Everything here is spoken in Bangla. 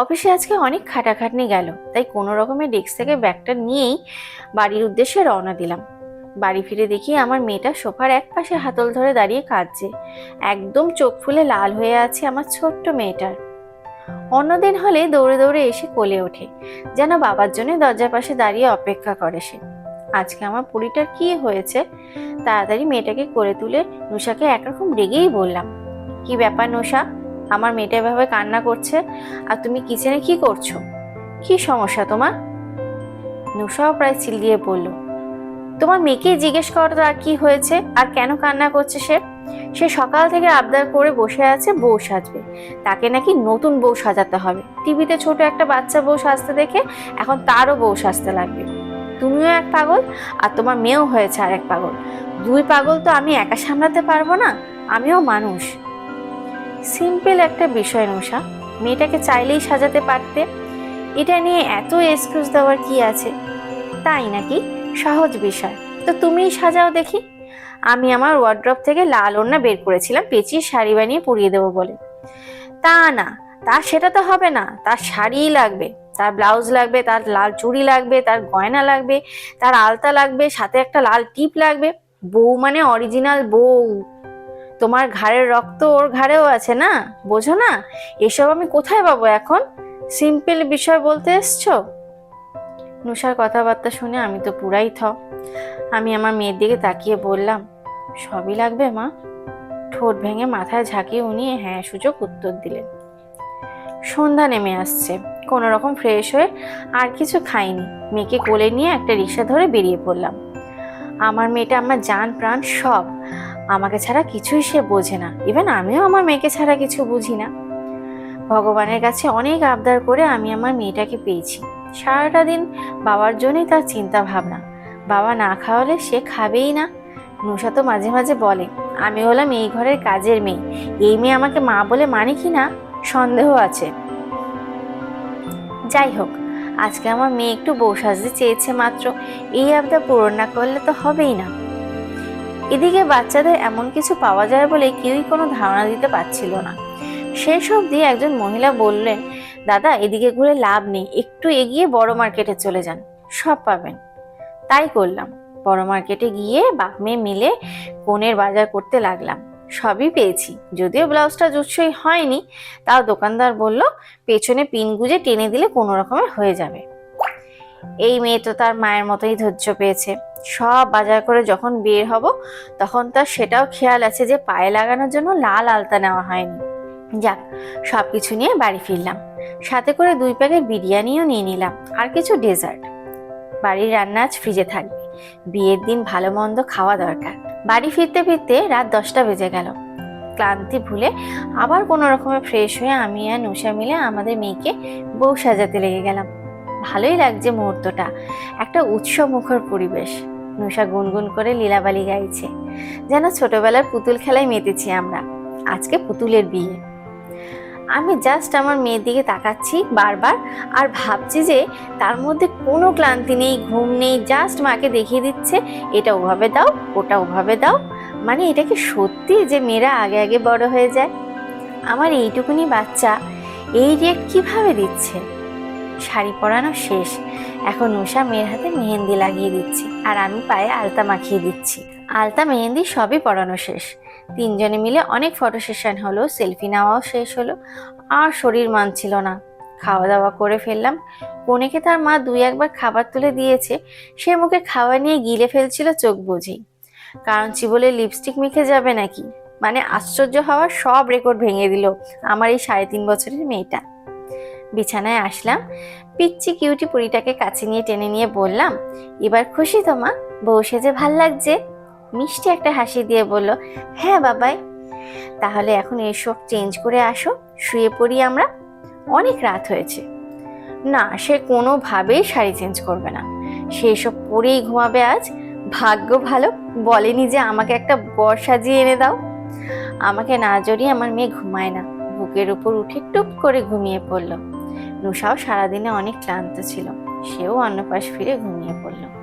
অফিসে আজকে অনেক খাটাখাটনি গেল, তাই কোনো রকমে ডেস্ক থেকে ব্যাগটা নিয়েই বাড়ির উদ্দেশ্যে রওনা দিলাম। বাড়ি ফিরে দেখি আমার মেয়েটা সোফার এক পাশে হাতল ধরে দাঁড়িয়ে কাঁদছে। একদম চোখ ফুলে লাল হয়ে আছে আমার ছোট্ট মেয়েটার। অন্যদিন হলে দৌড়ে দৌড়ে এসে কোলে ওঠে, যেন বাবার জন্য দরজার পাশে দাঁড়িয়ে অপেক্ষা করে সে। আজকে আমার পুরীটার কি হয়েছে? তাড়াতাড়ি মেয়েটাকে করে তুলে নুষাকে একরকম রেগেই বললাম, কি ব্যাপার নুষা আমার মেয়েটা এভাবে কান্না করছে, আর তুমি কিচেনে কি করছ? কি সমস্যা তোমার? নুষাও প্রায় চিল্লিয়ে বলল, তোমার মেয়েকে জিজ্ঞেস করো তো আর কি হয়েছে, আর কেন কান্না করছে সে? সে সকাল থেকে আবদার করে বসে আছে, বউ সাজবে। তাকে নাকি নতুন বউ সাজাতে হবে। টিভিতে ছোট একটা বাচ্চা বউ সাজতে দেখে এখন তারও বউ সাজতে লাগবে। তুমিও এক পাগল, আর তোমার মেয়েও হয়েছে আর এক পাগল। দুই পাগল তো আমি একা সামলাতে পারব না, আমিও মানুষ। সিম্পল একটা বিষয় নূষা মেয়েটাকে চাইলেই সাজাতে পারতে। এটা নিয়ে এত এক্সকিউজ দেওয়ার কি আছে? তাই নাকি? সহজ বিষয়। তো তুমিই সাজাও দেখি। আমি আমার ওয়ার্ড্রপ থেকে লাল ওড়না বের করেছিলাম, পেঁচিয়ে শাড়ি বানিয়ে পরিয়ে দেবো বলে। তা না তার সেটা তো হবে না। তার শাড়িই লাগবে, তার ব্লাউজ লাগবে, তার লাল চুড়ি লাগবে, তার গয়না লাগবে, তার আলতা লাগবে, সাথে একটা লাল টিপ লাগবে। বউ মানে অরিজিনাল বউ। তোমার ঘাড়ের রক্ত ওর ঘাড়েও আছে না? বোঝো না? এসব আমি কোথায় পাবো এখন? সিম্পল বিষয় বলতে এসছো? নুষার কথাবার্তা শুনে আমি তো পুরাই থ। আমি আমার মেয়ের দিকে তাকিয়ে বললাম, সবই লাগবে মা? ঠোঁট ভেঙে মাথায় ঝাঁকিয়ে উনি হ্যাঁ সূচক উত্তর দিলেন। সন্ধ্যা নেমে আসছে। কোনো রকম ফ্রেশ হয়ে আর কিছু খাইনি। মেয়েকে কোলে নিয়ে একটা রিক্সা ধরে বেরিয়ে পড়লাম। আমার মেয়েটা আমার জান প্রাণ সব। আমাকে ছাড়া কিছুই সে বোঝে না। ইভেন আমিও আমার মেয়েকে ছাড়া কিছু বুঝি না। ভগবানের কাছে অনেক আবদার করে আমি আমার মেয়েটাকে পেয়েছি। সারাটা দিন বাবার জন্যই তার চিন্তা ভাবনা। বাবা না খাওয়ালে সে খাবেই না। নুষা তো মাঝে মাঝে বলে, আমি হলাম এই ঘরের কাজের মেয়ে। এই মেয়ে আমাকে মা বলে মানে কি না? সন্দেহ আছে। যাই হোক, আজকে আমার মেয়ে একটু বউ সাজতে চেয়েছে মাত্র। এই আবদার পূরণ না করলে তো হবেই না। এদিকে বাচ্চাদের এমন কিছু পাওয়া যায় বলে কেউই কোনো ধারণা দিতে পারছিল না। শেষ অবধি একজন মহিলা বললেন, দাদা, এদিকে ঘুরে লাভ নেই, একটু এগিয়ে বড় মার্কেটে চলে যান, সব পাবেন। তাই করলাম। বড় মার্কেটে গিয়ে বাপ মেয়ে মিলে কোণের বাজার করতে লাগলাম। সবই পেয়েছি, যদিও ব্লাউজটা জুৎসই হয়নি। তাও দোকানদার বলল, পেছনে পিন গুজে টেনে দিলে কোনো রকমে হয়ে যাবে। এই মেয়ে তো তার মায়ের মতোই ধৈর্য পেয়েছে। সব বাজার করে যখন বের হব, তখন তার সেটাও খেয়াল আছে যে পায়ে লাগানোর জন্য লাল আলতা নেওয়া হয়নি। যাক সব কিছু নিয়ে বাড়ি ফিরলাম। সাথে করে দুই প্যাকেট বিরিয়ানিও নিয়ে নিলাম, আর কিছু ডেজার্ট। বাড়ির রান্না আজ ফ্রিজে থাকবে। বিয়ের দিন ভালো মন্দ খাওয়া দরকার। বাড়ি ফিরতে ফিরতে রাত দশটা বেজে গেল। ক্লান্তি ভুলে আবার কোনো রকমে ফ্রেশ হয়ে আমি আর নুষা মিলে আমাদের মেয়েকে বউ সাজাতে লেগে গেলাম। ভালোই লাগছে মুহূর্তটা। একটা উৎসব মুখর পরিবেশ। নুষা গুনগুন করে লীলাবালি গাইছে। যেন ছোটবেলার পুতুল খেলায় মেতেছি আমরা। আজকে পুতুলের বিয়ে। আমি জাস্ট আমার মেয়ের দিকে তাকাচ্ছি বারবার আর ভাবছি যে তার মধ্যে কোনো ক্লান্তি নেই, ঘুম নেই জাস্ট মাকে দেখিয়ে দিচ্ছে, এটা ওভাবে দাও, ওটা ওভাবে দাও। মানে এটা কি সত্যি যে মেয়েরা আগে আগে বড় হয়ে যায়? আমার এইটুকুনি বাচ্চা, এই রিয়েক্ট কীভাবে দিচ্ছে? শাড়ি পরানো শেষ। এখন উষা মেয়ের হাতে মেহেন্দি লাগিয়ে দিচ্ছি আর আমি পায়ে আলতা মাখিয়ে দিচ্ছি। আলতা মেহেন্দি সবই পরানো শেষ। তিনজনে মিলে অনেক ফটো সেশন হলো সেলফি নেওয়াও শেষ হলো, আর শরীর মানছিল না। খাওয়া দাওয়া করে ফেললাম। কনেকে তার মা দুই একবার খাবার তুলে দিয়েছে, সে মুখে খাওয়া নিয়ে গিলে ফেলছিল চোখ বুঝেই কারণ চিবলে লিপস্টিক মেখে যাবে নাকি? মানে আশ্চর্য হওয়ার সব রেকর্ড ভেঙে দিল আমার এই সাড়ে তিন বছরের মেয়েটা। বিছানায় আসলাম। পিচ্ছি কিউটি পুরিটাকে কাছে নিয়ে টেনে নিয়ে বললাম, এবার খুশি তো মা? বউ সেজে ভালো লাগছে? মিষ্টি একটা হাসি দিয়ে বলল হ্যাঁ বাবাই। তাহলে এখন এসব চেঞ্জ করে আসো, শুয়ে পড়ি আমরা। অনেক রাত হয়েছে। না, সে কোনোভাবেই শাড়ি চেঞ্জ করবে না। সে এসব পরেই ঘুমাবে আজ। ভাগ্য ভালো, বলেনি যে আমাকে একটা বর সাজিয়ে এনে দাও। আমাকে না জড়িয়ে আমার মেয়ে ঘুমায় না। বুকের উপর উঠে টুপ করে ঘুমিয়ে পড়ল। নুষাও সারাদিনে অনেক ক্লান্ত ছিল। সেও অন্নপাশ ফিরে ঘুমিয়ে পড়ল।